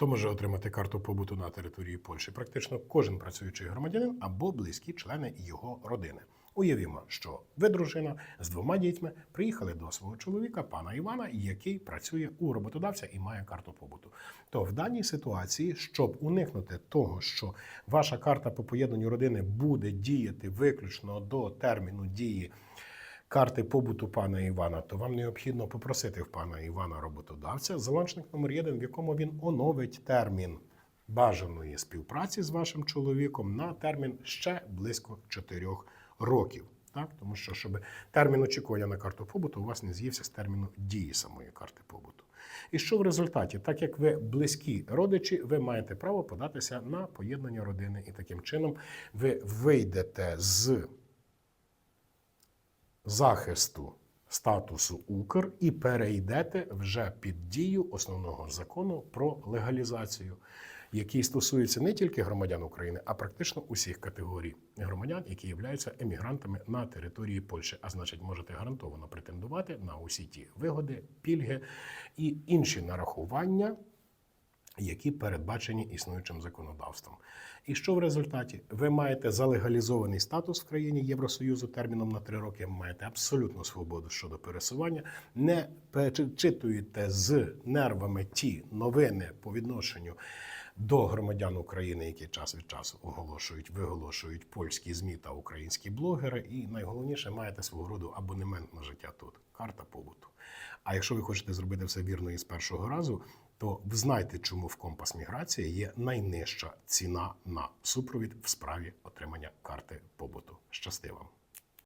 Хто може отримати карту побуту на території Польщі? Практично кожен працюючий громадянин або близькі члени його родини. Уявімо, що ви, дружина, з двома дітьми приїхали до свого чоловіка, пана Івана, який працює у роботодавця і має карту побуту. То в даній ситуації, щоб уникнути того, що ваша карта по поєднанню родини буде діяти виключно до терміну дії карти побуту пана Івана, то вам необхідно попросити в пана Івана роботодавця заланчник номер 1, в якому він оновить термін бажаної співпраці з вашим чоловіком на термін ще близько 4 років. Так, тому що щоб термін очікування на карту побуту у вас не з'ївся з терміну дії самої карти побуту. І що в результаті, так як ви близькі родичі, ви маєте право податися на поєднання родини, і таким чином ви вийдете з захисту статусу Укр і перейдете вже під дію основного закону про легалізацію, який стосується не тільки громадян України, а практично усіх категорій громадян, які являються емігрантами на території Польщі. А значить, можете гарантовано претендувати на усі ті вигоди, пільги і інші нарахування які передбачені існуючим законодавством. І що в результаті? Ви маєте залегалізований статус в країні Євросоюзу терміном на три роки. Маєте абсолютну свободу щодо пересування, не перечитуєте з нервами ті новини по відношенню до громадян України, які час від часу оголошують, виголошують польські змі та українські блогери. І найголовніше маєте свого роду абонемент на життя тут карта побуту. А якщо ви хочете зробити все вірно і з першого разу, то ви знаєте, чому в компас міграція є найнижча ціна на супровід в справі отримання карти побуту. Щасти вам!